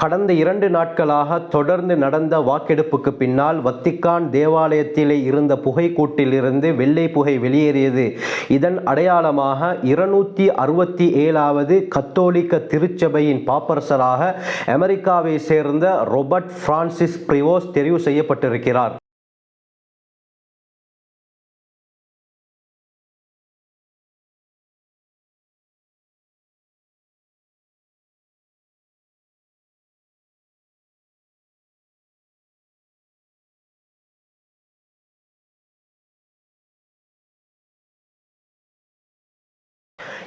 கடந்த இரண்டு நாட்களாக தொடர்ந்து நடந்த வாக்கெடுப்புக்கு பின்னால் வத்திக்கான் தேவாலயத்திலே இருந்த புகைக்கூட்டிலிருந்து வெள்ளை புகை வெளியேறியது. இதன் அடையாளமாக இருநூத்தி அறுபத்தி ஏழாவது கத்தோலிக்க திருச்சபையின் பாப்பரசராக அமெரிக்காவை சேர்ந்த ரொபர்ட் பிரான்சிஸ் பிரிவோஸ் தெரிவு செய்யப்பட்டிருக்கிறார்.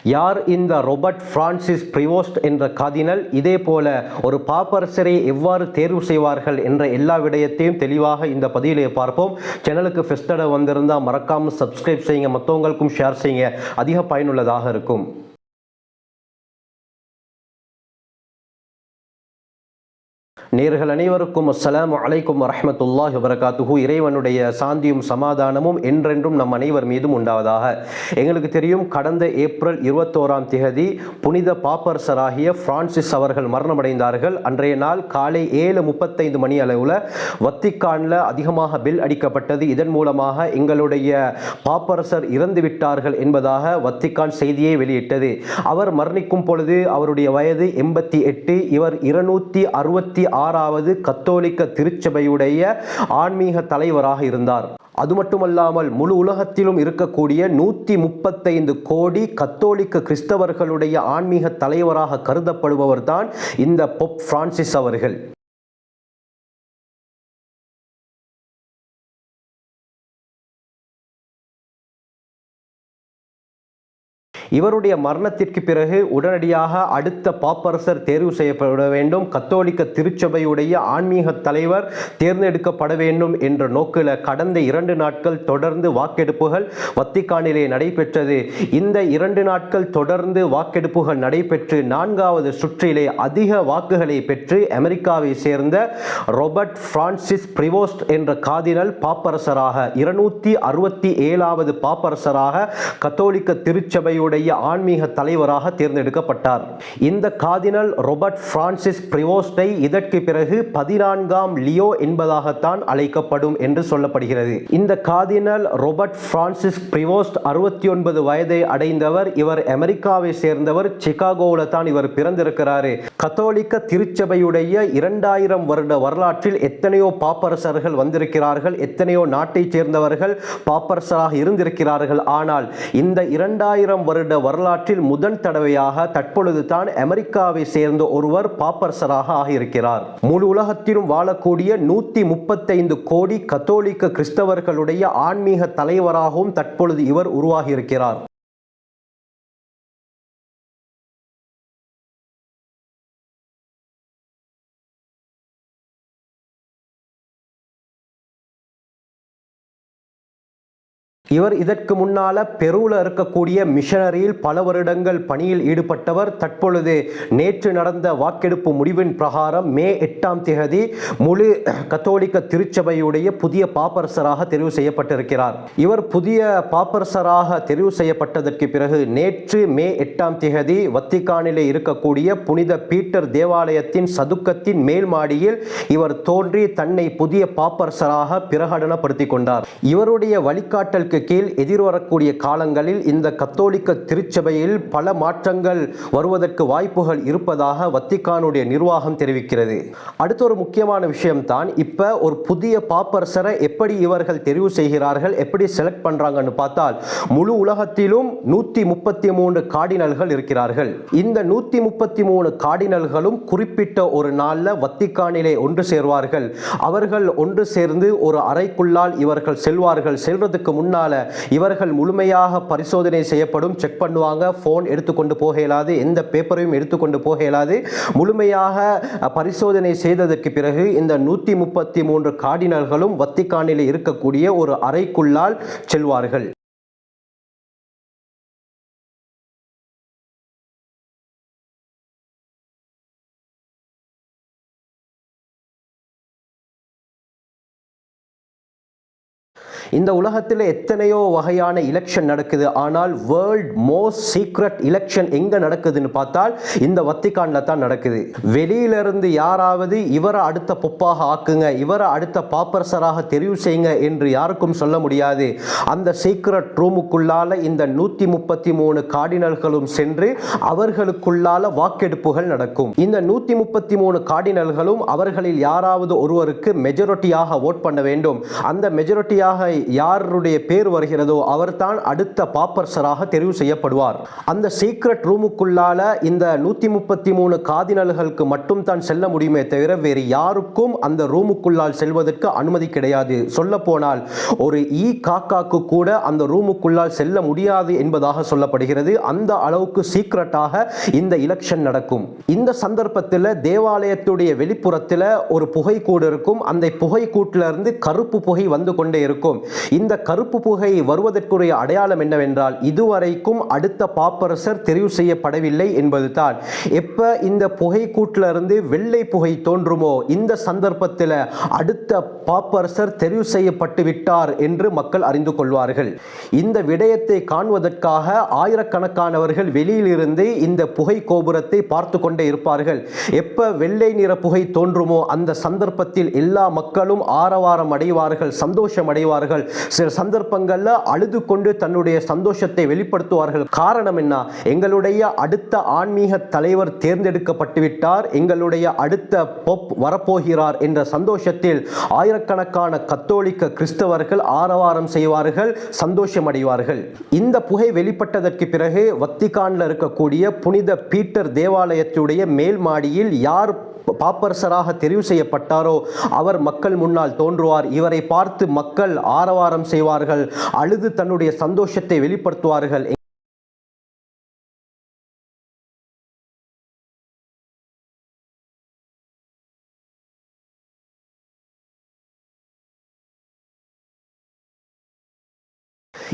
யார் இந்த ரொபர்ட் பிரான்சிஸ் பிரிவோஸ்ட் என்ற காதினல் இதே போல ஒரு பாப்பரசரை எவ்வாறு தேர்வு செய்வார்கள் என்ற எல்லா விடயத்தையும் தெளிவாக இந்த பதிவிலே பார்ப்போம். சேனலுக்கு ஃபெஸ்டட வந்திருந்தால் மறக்காமல் சப்ஸ்கிரைப் செய்யுங்க மற்றவங்களுக்கும் ஷேர் செய்யுங்க. அதிக பயனுள்ளதாக இருக்கும். நேர்கள் அனைவருக்கும் அஸ்லாம் அலைக்கும் வரமத்துல்லாஹ் வரகாத்துஹூ இறைவனுடைய சாந்தியும் சமாதானமும் என்றென்றும் நம் அனைவர் மீதும் உண்டாவதாக. எங்களுக்கு தெரியும் கடந்த ஏப்ரல் இருபத்தோராம் திகதி புனித பாப்பரசராகிய பிரான்சிஸ் அவர்கள் மரணமடைந்தார்கள். அன்றைய நாள் காலை ஏழு முப்பத்தைந்து மணி அளவில் வத்திக்கானில் அதிகமாக பில் அடிக்கப்பட்டது. இதன் மூலமாக எங்களுடைய பாப்பரசர் இறந்து விட்டார்கள் என்பதாக வத்திக்கான் செய்தியை வெளியிட்டது. அவர் மரணிக்கும் பொழுது அவருடைய வயது எண்பத்தி எட்டு இவர் இருநூற்றி அறுபத்தி ஆறாவது கத்தோலிக்க திருச்சபையுடைய ஆன்மீக தலைவராக இருந்தார். அது மட்டுமல்லாமல் முழு உலகத்திலும் இருக்கக்கூடிய நூற்றி முப்பத்தைந்து கோடி கத்தோலிக்க கிறிஸ்தவர்களுடைய ஆன்மீக தலைவராக கருதப்படுபவர் தான் இந்த பொப் பிரான்சிஸ் அவர்கள். இவருடைய மரணத்திற்கு பிறகு உடனடியாக அடுத்த பாப்பரசர் தேர்வு செய்யப்பட வேண்டும். கத்தோலிக்க திருச்சபையுடைய ஆன்மீக தலைவர் தேர்ந்தெடுக்கப்பட வேண்டும் என்ற நோக்கில் கடந்த இரண்டு நாட்கள் தொடர்ந்து வாக்கெடுப்புகள் வத்திக்கானிலே நடைபெற்றது. இந்த இரண்டு நாட்கள் தொடர்ந்து வாக்கெடுப்புகள் நடைபெற்று நான்காவது சுற்றிலே அதிக வாக்குகளை பெற்று அமெரிக்காவை சேர்ந்த ரொபர்ட் பிரான்சிஸ் பிரிவோஸ்ட் என்ற காதினல் பாப்பரசராக இருநூத்தி அறுபத்தி ஏழாவது பாப்பரசராக கத்தோலிக்க திருச்சபையுடைய ஆன்மீக தலைவராக தேர்ந்தெடுக்கப்பட்டார். இந்த கார்டினல் ரொபர்ட் பிரான்சிஸ் பிரிவோஸ்டை இதற்கு பிறகு பதினான்காம் லியோ என்பதாகத்தான் அழைக்கப்படும் என்று சொல்லப்படுகிறது. இந்த கார்டினல் ரொபர்ட் பிரான்சிஸ் பிரிவோஸ்ட் அறுபத்தி ஒன்பது வயதை அடைந்தவர் இவர் அமெரிக்காவை சேர்ந்தவர் சிகாகோவில் தான் இவர் பிறந்திருக்கிறார். கத்தோலிக்க திருச்சபையுடைய இரண்டாயிரம் வருட வரலாற்றில் எத்தனையோ பாப்பரசர்கள் வந்திருக்கிறார்கள் எத்தனையோ நாட்டைச் சேர்ந்தவர்கள் பாப்பரசராக இருந்திருக்கிறார்கள். ஆனால் இந்த இரண்டாயிரம் வருட வரலாற்றில் முதன் தடவையாக தற்பொழுது தான் அமெரிக்காவை சேர்ந்த ஒருவர் பாப்பரசராக ஆகியிருக்கிறார். முழு உலகத்திலும் வாழக்கூடிய நூத்தி முப்பத்தைந்து கோடி கத்தோலிக்க கிறிஸ்தவர்களுடைய ஆன்மீக தலைவராகவும் தற்பொழுது இவர் உருவாகியிருக்கிறார். இவர் இதற்கு முன்னால பெருவில் இருக்கக்கூடிய மிஷனரியில் பல வருடங்கள் பணியில் ஈடுபட்டவர். தற்பொழுது நேற்று நடந்த வாக்கெடுப்பு முடிவின் பிரகாரம் மே எட்டாம் தேதி முழு கத்தோலிக்க திருச்சபையுடைய புதிய பாப்பரசராக தெரிவு செய்யப்பட்டிருக்கிறார். இவர் புதிய பாப்பரசராக தெரிவு செய்யப்பட்டதற்கு பிறகு நேற்று மே எட்டாம் தேதி வத்திகானிலே இருக்கக்கூடிய புனித பீட்டர் தேவாலயத்தின் சதுக்கத்தின் மேல் மாடியில் இவர் தோன்றி தன்னை புதிய பாப்பரசராக பிரகடனப்படுத்திக் கொண்டார். இவருடைய வழிகாட்டலுக்கு கீழ் எதிர்வரக்கூடிய காலங்களில் இந்த கத்தோலிக்க திருச்சபையில் பல மாற்றங்கள் வருவதற்கு வாய்ப்புகள் இருப்பதாக வத்திக்கானுடைய நிர்வாகம் தெரிவிக்கிறது. அடுத்த ஒரு முக்கியமான விஷயம்தான் இப்போ ஒரு புதிய பாப்பரசரை எப்படி இவர்கள் தெரிவு செய்கிறார்கள் எப்படி செலக்ட் பண்றாங்கன்னு பார்த்தால் முழு உலகத்திலும் நூற்றி முப்பத்தி மூணு கார்டினல்கள் இருக்கிறார்கள். இந்த நூற்றி முப்பத்தி மூணு கார்டினல்களும் குறிப்பிட்ட ஒரு நாளில் வத்திக்கானிலே ஒன்று சேர்வார்கள். அவர்கள் ஒன்று சேர்ந்து ஒரு அறைக்குள்ளால் இவர்கள் செல்வார்கள். செல்வதற்கு முன்னால் இவர்கள் முழுமையாக பரிசோதனை செய்யப்படும் செக் பண்ணுவாங்க ஃபோன் எடுத்துக்கொண்டு போக இயலாது எந்த பேப்பரையும் எடுத்துக்கொண்டு போக இயலாது. முழுமையாக பரிசோதனை செய்ததற்கு பிறகு இந்த நூற்றி முப்பத்தி மூன்று கார்டினல்களும் வத்திக்கானில் இருக்கக்கூடிய ஒரு அறைக்குள்ளால் செல்வார்கள். இந்த உலகத்தில் எத்தனையோ வகையான எலெக்ஷன் நடக்குது. ஆனால் வேர்ல்ட் மோஸ்ட் சீக்ரெட் எலெக்ஷன் எங்க நடக்குதுன்னு பார்த்தால் இந்த வத்திக்கானில் தான் நடக்குது. வெளியிலிருந்து யாராவது இவரை அடுத்த பொப்பாக ஆக்குங்க இவரை அடுத்த பாப்பரசராக தெரிவு செய்யுங்க என்று யாருக்கும் சொல்ல முடியாது. அந்த சீக்ரெட் ரூமுக்குள்ளால இந்த நூத்தி முப்பத்தி மூணு கார்டினல்களும் சென்று அவர்களுக்குள்ளால வாக்கெடுப்புகள் நடக்கும். இந்த நூத்தி முப்பத்தி மூணு கார்டினல்களும் அவர்களில் யாராவது ஒருவருக்கு மெஜாரிட்டியாக ஓட் பண்ண வேண்டும். அந்த மெஜாரிட்டியாக யாருடைய பேர் வருகிறதோ அவர்தான் அடுத்த பாப்பர்சராக தெரிவு செய்யப்படுவார். அந்த சீக்ரெட் ரூமுக்குள்ளால இந்த நூத்தி முப்பத்தி மூணு காதினல்களுக்கு மட்டும் தான் செல்ல முடியுமே தவிர வேறு யாருக்கும் அந்த ரூமுக்குள்ளால் செல்வதற்கு அனுமதி கிடையாது. சொல்ல போனால் ஒரு ஈ காக்காக்கு கூட அந்த ரூமுக்குள்ளால் செல்ல முடியாது என்பதாக சொல்லப்படுகிறது. அந்த அளவுக்கு சீக்ரெட்டாக இந்த எலெக்ஷன் நடக்கும். இந்த சந்தர்ப்பத்தில் தேவாலயத்துடைய வெளிப்புறத்தில் ஒரு புகை கூடு இருக்கும். அந்த புகை கூட்டிலிருந்து கருப்பு புகை வந்து கொண்டே இருக்கும். இந்த கருப்பு புகை வருவதற்குரிய அடையாளம் என்னவென்றால் இதுவரைக்கும் அடுத்த பாப்பரசர் தெரிவு செய்யப்படவில்லை என்பதுதான். எப்ப இந்த புகை கூட்டிலிருந்து வெள்ளை புகை தோன்றுமோ இந்த சந்தர்ப்பத்தில் அடுத்த பாப்பரசர் தெரிவு செய்யப்பட்டு விட்டார் என்று மக்கள் அறிந்து கொள்வார்கள். இந்த விடயத்தை காண்பதற்காக ஆயிரக்கணக்கானவர்கள் வெளியிலிருந்து இந்த புகை கோபுரத்தை பார்த்து கொண்டே இருப்பார்கள். எப்ப வெள்ளை நிற புகை தோன்றுமோ அந்த சந்தர்ப்பத்தில் எல்லா மக்களும் ஆரவாரம் அடைவார்கள் சந்தோஷம் அடைவார்கள். சில சந்தர்ப்பங்களில் அழுது கொண்டு தன்னுடைய சந்தோஷத்தை வெளிப்படுத்துவார்கள். காரணம் என்ன? எங்களுடைய அடுத்த ஆன்மீக தலைவர் தேர்ந்தெடுக்கப்பட்டுவிட்டார். எங்களுடைய அடுத்த பொப் வரப்போகிறார் என்ற சந்தோஷத்தில் ஆயிரக்கணக்கான கத்தோலிக்க கிறிஸ்தவர்கள் ஆரவாரம் செய்வார்கள் சந்தோஷம் அடைவார்கள் இந்த புகை வெளிப்பட்டதற்கு பிறகு வத்திகான்ல இருக்கக்கூடிய புனித பீட்டர் தேவாலயத்துடைய மேல் மாடியில் யார் பாப்பரசராக தெரிவு செய்யப்பட்டாரோ அவர் மக்கள் முன்னால் தோன்றுவார். இவரை பார்த்து மக்கள் ஆரவாரம் செய்வார்கள் அழுது தன்னுடைய சந்தோஷத்தை வெளிப்படுத்துவார்கள்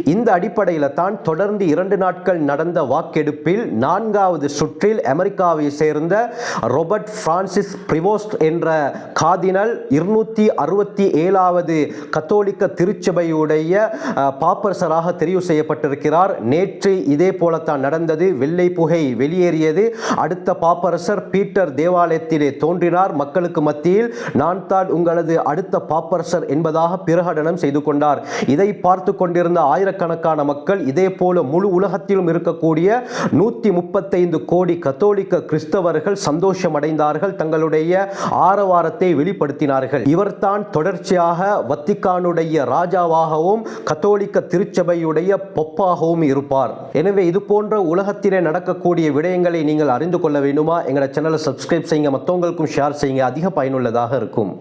இந்த அடிப்படையில் தான் தொடர்ந்து இரண்டு நாட்கள் நடந்த வாக்கெடுப்பில் நான்காவது சுற்றில் அமெரிக்காவை சேர்ந்த ரொபர்ட் பிரான்சிஸ் பிரிவோஸ்ட் என்ற காதினல் இருநூத்தி அறுபத்தி ஏழாவது கத்தோலிக்க திருச்சபையுடைய பாப்பரசராக தெரிவு செய்யப்பட்டிருக்கிறார். நேற்று இதே போலத்தான் நடந்தது. வெள்ளை புகை வெளியேறியது. அடுத்த பாப்பரசர் பீட்டர் தேவாலயத்திலே தோன்றினார். மக்களுக்கு மத்தியில் நான் தான் உங்களது அடுத்த பாப்பரசர் என்பதாக பிரகடனம் செய்து கொண்டார். இதை பார்த்து கொண்டிருந்த ஆயிரக்கணக்கான மக்கள் இதே போல முழு உலகத்திலும் இருக்கக்கூடிய நூத்தி முப்பத்தைந்து கோடி கத்தோலிக்க கிறிஸ்தவர்கள் சந்தோஷம் அடைந்தார்கள் தங்களுடைய ஆரவாரத்தை வெளிப்படுத்தினார்கள். இவர்தான் தொடர்ச்சியாக வத்திக்கானுடைய ராஜாவாகவும் கத்தோலிக்க திருச்சபையுடைய பொப்பாகவும் இருப்பார். எனவே இது போன்ற உலகத்திலே நடக்கக்கூடிய விடயங்களை நீங்கள் அறிந்து கொள்ள வேண்டுமா? எங்களோட சேனலை சப்ஸ்கிரைப் செய்யுங்க மற்றவங்களுக்கும் ஷேர் செய்யுங்க. அதிக பயனுள்ளதாக இருக்கும்.